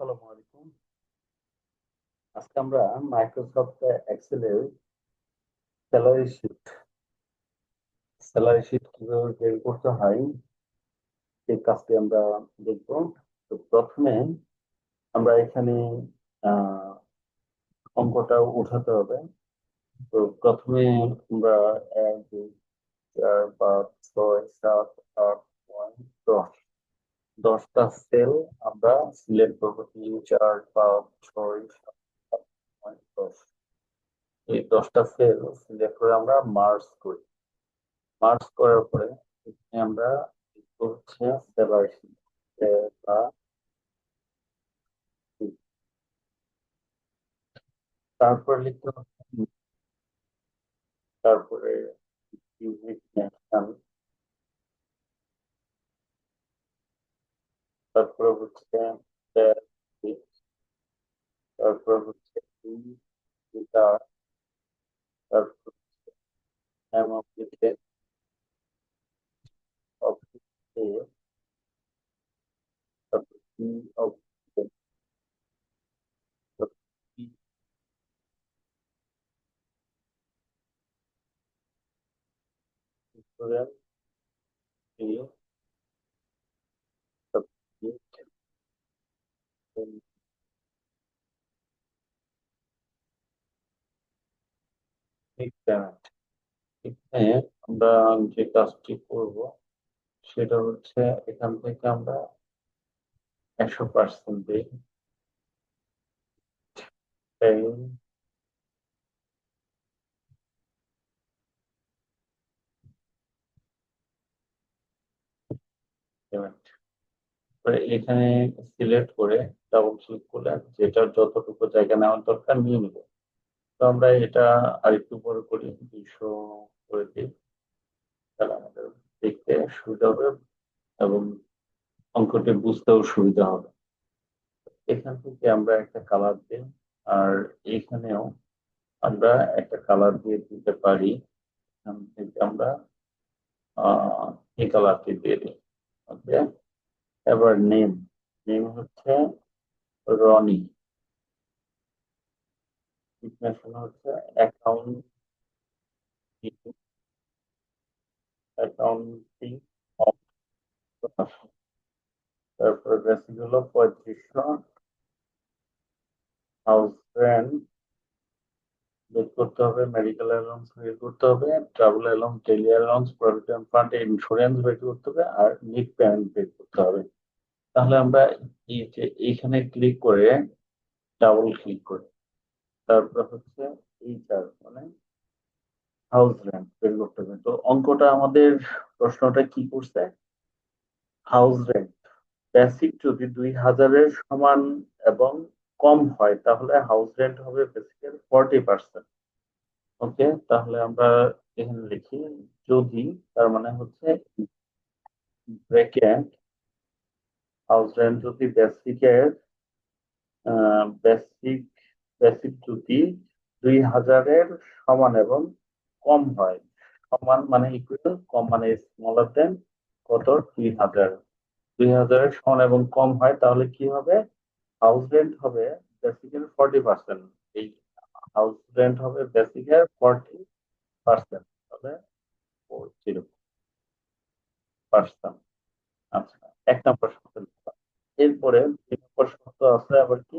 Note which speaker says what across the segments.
Speaker 1: আসসালামু আলাইকুম। আজকে আমরা মাইক্রোসফট এক্সেলের স্যালারি শিট স্যালারি শিট কীভাবে বের করতে হয় সেই কাজটি আমরা দেখব। তো প্রথমে আমরা এখানে অঙ্কটা উঠাতে হবে। তো প্রথমে আমরা এক, দুই, চার, পাঁচ, ছয়, সাত, আট, নয়, দশ দশটা সেল আমরা সিলেক্ট করব। তিন, চার, পাঁচ, ছয়, সাত দশ। এই দশটা সেল সিলেক্ট করে আমরা মার্জ করি। মার্চ করার পরে এখানে আমরা হচ্ছে তারপর লিখতে হবে, তারপরে ইউনিট ন্যাশনাল তারপর হচ্ছে basic, তারপর হচ্ছে গিটার তারপর হচ্ছে অ্যামাউন্ট of A, তারপর P of A, তারপর P student এখানে আমরা যে কাজটি করব, সেটা হচ্ছে এখান থেকে আমরা একশো পার্সেন্ট দিই। এখানে সিলেক্ট করে ডাবল ক্লিক করলে যেটা যতটুকু জায়গা নেওয়ার দরকার নিয়ে নিব। তো আমরা এটা আরেকটু বড় করি, দুইশো করে দিই। তাহলে আমাদের দেখতে সুবিধা হবে এবং অঙ্কটি বুঝতেও সুবিধা হবে। এখান থেকে আমরা একটা কালার দিই আর এখানেও আমরা একটা কালার দিয়ে দিতে পারি। এখান থেকে আমরা এই কালারটি দিয়ে দিই। ওকে এবার নেম নেম হচ্ছে রনি ইকুয়েশন হচ্ছে অ্যাকাউন্ট অ্যাকাউন্টিং তারপরে বেসিক হলো পঁয়ত্রিশশো হাউস রেন্ট বের করতে হবে মেডিকেল অ্যালাউন্স বের করতে হবে travel allowance daily allowance provident fund insurance বের করতে হবে, আর নিট পেমেন্ট বের করতে হবে। তাহলে আমরা এই যে এইখানে ক্লিক করে ডাবল ক্লিক করি তারপর হচ্ছে এই চার মানে হাউস রেন্ট বের করতে হবে। তো অঙ্কটা আমাদের প্রশ্নটা কি করছে? হাউস রেন্ট বেসিক যদি দুই হাজারের সমান এবং কম হয়, তাহলে হাউস রেন্ট হবে বেসিকের ফর্টি পার্সেন্ট ওকে তাহলে আমরা এখানে লিখি, যদি তার মানে হচ্ছে ব্র্যাকেট হাউস রেন্ট যদি বেসিকের বেসিক বেসিক যদি দুই হাজারের সমান এবং কম হয়। সমান মানে ইকুয়াল কম মানে স্মলার দেন কত? দুই হাজার। দুই হাজারের সমান এবং কম হয়, তাহলে কি হবে? হাউস রেন্ট হবে বেসিকের ফর্টি পার্সেন্ট এই হাউস রেন্ট হবে বেসিকের forty percent four zero percent আচ্ছা এক নম্বর শর্ত। এরপরে দুই নম্বর শর্ত আছে আবার কি?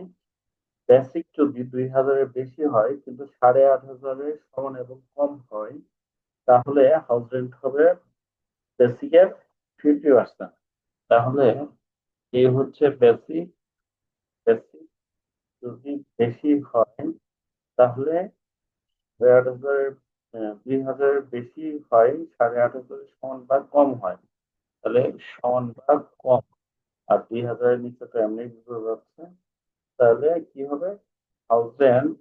Speaker 1: বেসিক যদি দুই হাজারের বেশি হয়, কিন্তু সাড়ে আট হাজারের সমান এবং কম হয়, তাহলে হাউস রেন্ট হবে বেসিকের ফিফটি পার্সেন্ট তাহলে এই হচ্ছে বেসিক বেসিক যদি বেশি হয়, তাহলে সাড়ে আট হাজারের দুই হাজারের বেশি হয়, সাড়ে আট হাজারের সমান বা কম হয়, তাহলে সমান বা কম। আর দুই হাজারের নিচে তো এমনি বোঝা যাচ্ছে তাহলে কি হবে? রেন্ট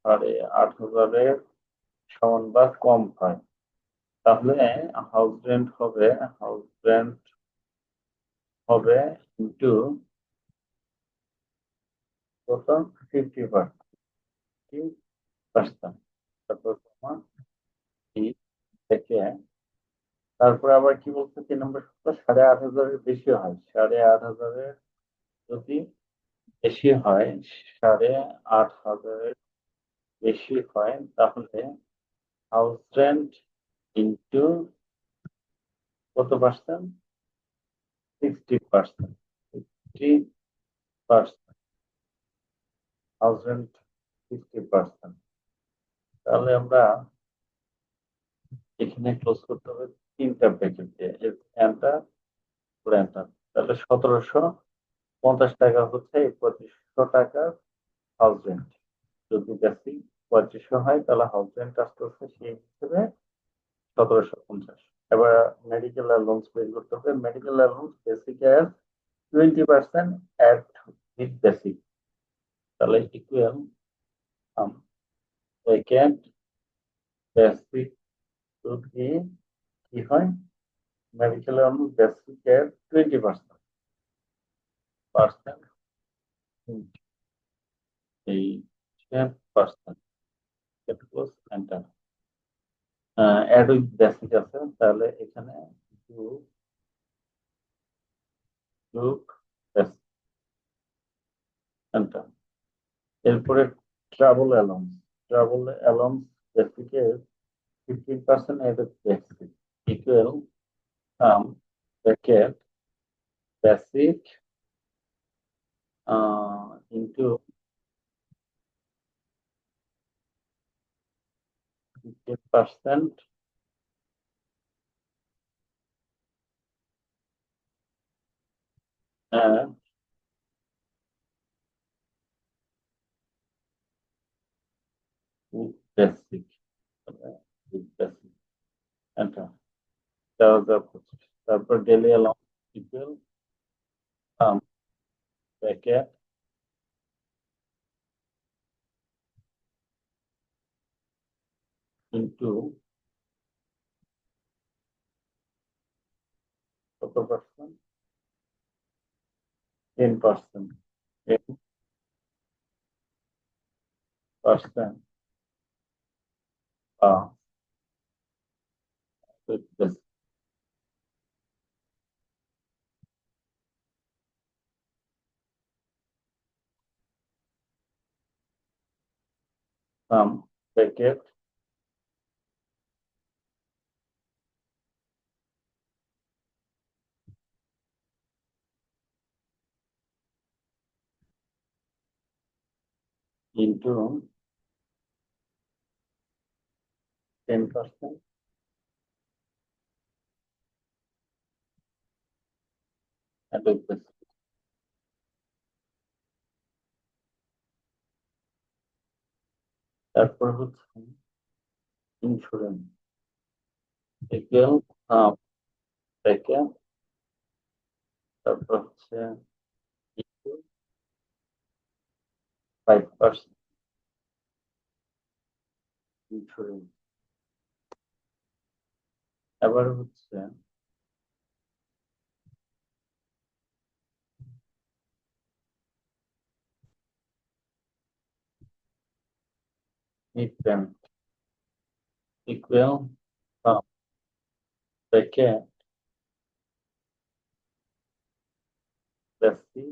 Speaker 1: সাড়ে আট হাজারের সমান বা কম হয়। তাহলে হাউস রেন্ট হবে হাউস রেন্ট হবে ইন্টু কত? ফিফটি পার্সেন্ট তারপর তোমার থেকে তারপরে আবার কি বলছে? তিন নম্বর সূত্র, সাড়ে আট হাজারের বেশি হয়। সাড়ে আট হাজারের যদি বেশি হয়, সাড়ে আট হাজারের বেশি হয়, তাহলে হাউস রেন্ট ইন্টু কত percent sixty percent sixty percent house sixty percent তাহলে আমরা এখানে ক্লোজ করতে হবে। তিনটা ব্র্যাকেট দিয়ে এন্টার এন্টার তাহলে সতেরোশো পঞ্চাশ টাকা হচ্ছে পঁচিশশো টাকার হাউস রেন্ট যদি বেসিক পঁয়ত্রিশশো হয়, তাহলে হাউস রেন্ট আসতে হচ্ছে সেই হিসেবে সতেরোশো পঞ্চাশ। এবার মেডিকেল অ্যালাউন্স বের করতে হবে। মেডিকেল অ্যালাউন্স বেসিক এর twenty percent add with basic তাহলে ইকুয়াল সেকেন্ড বেসিক যদি কি হয়? মেডিকেল বেসিক এর টোয়েন্টি পার্সেন্ট পার্সেন্ট এই percent close enter add with basic আছে, তাহলে এখানে গ্রুপ গ্রুপ এন্টার এরপরে travel allowance travel allowance বেসিকের fifteen percent with basic equal um bracket basic uh, into percent. And basic basic enter. তারপর তারপর daily allowance equal sum bracket into কত percent ten percent ten percent um, the gift. into 10% and তারপর হচ্ছে insurance এগুলো থেকে তারপর হচ্ছে five percent insurance এবার হচ্ছে mid payment equal from bracket বেসি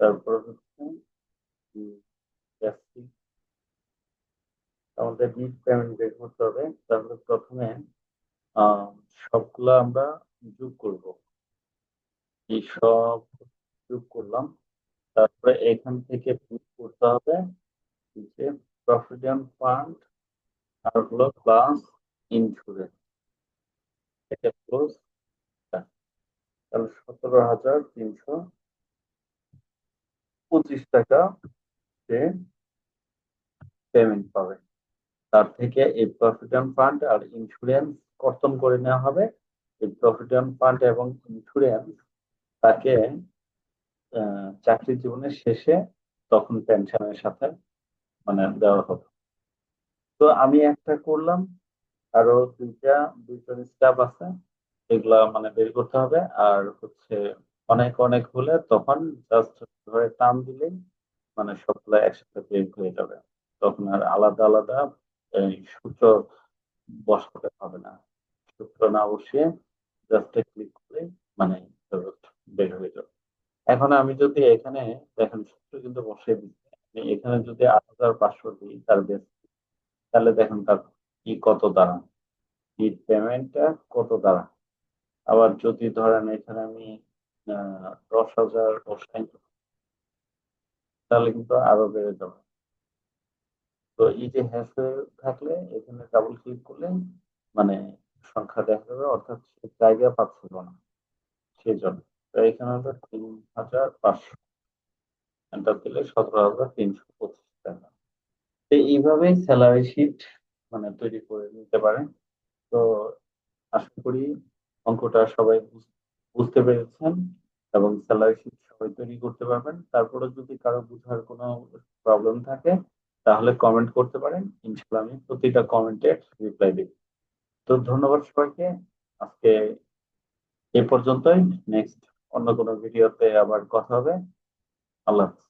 Speaker 1: তারপর হচ্ছে আমাদের মিড পেমেন্ট বের করতে হবে তাহলে প্রথমে সবগুলো আমরা যোগ করব এই সব যোগ করলাম তারপরে এখান থেকে করতে হবে প্রভিডেন্ট ফান্ড আর হলো প্লাস ইন্স্যুরেন্স। এটা ক্লোজ তাহলে সতেরো হাজার তিনশো পঁচিশ টাকা সে পেমেন্ট পাবে। তার থেকে এই প্রভিডেন্ট ফান্ড আর ইন্স্যুরেন্স কর্তন করে নেওয়া হবে। এই প্রভিডেন্ট ফান্ড এবং ইন্স্যুরেন্স তাকে চাকরি জীবনের শেষে তখন পেনশনের সাথে মানে দেওয়া হবে তো আমি একটা করলাম, আরও দুইটা দুইজন স্টাফ আছে, এগুলা মানে বের করতে হবে। আর হচ্ছে অনেক অনেক হলে তখন জাস্ট ধরে টান দিলেই মানে সবগুলা একসাথে বের হয়ে যাবে। তখন আর আলাদা আলাদা সূত্র বসাতে হবে না। সূত্র না বসিয়ে জাস্ট ক্লিক করে মানে বের হয়ে যাবে। এখন আমি যদি এখানে দেখেন সূত্র কিন্তু বসিয়ে দিচ্ছি। এখানে যদি আট হাজার পাঁচশো দিই তার বেস তাহলে দেখেন তার কি কত দাঁড়ায় কি পেমেন্টটা কত দাঁড়ায় আবার যদি ধরেন এখানে আমি দশ হাজার বসাই তাহলে কিন্তু আরও বেড়ে যাবে। তো এই যে হ্যাসেল থাকলে এখানে ডাবল ক্লিক করলে মানে সংখ্যা দেখা যাবে, অর্থাৎ সে জায়গা পাচ্ছিল না। সেই জন্য। তো এখানে হলো তিন হাজার পাঁচশো। এন্টার দিলে সতেরো হাজার তিনশো পঁচিশ টাকা। তো এইভাবেই স্যালারি শিট মানে তৈরি করে নিতে পারেন। তো আশা করি অঙ্কটা সবাই বুঝ- বুঝতে পেরেছেন এবং স্যালারি শিট সবাই তৈরি করতে পারবেন। তারপরে যদি কারও বুঝার কোনো প্রবলেম থাকে, তাহলে কমেন্ট করতে পারেন। ইনশাল্লাহ আমি প্রতিটা কমেন্টের রিপ্লাই দিই তো ধন্যবাদ সবাইকে। আজকে এ পর্যন্তই। নেক্সট অন্য কোনো ভিডিওতে আবার কথা হবে। الله. يحفظك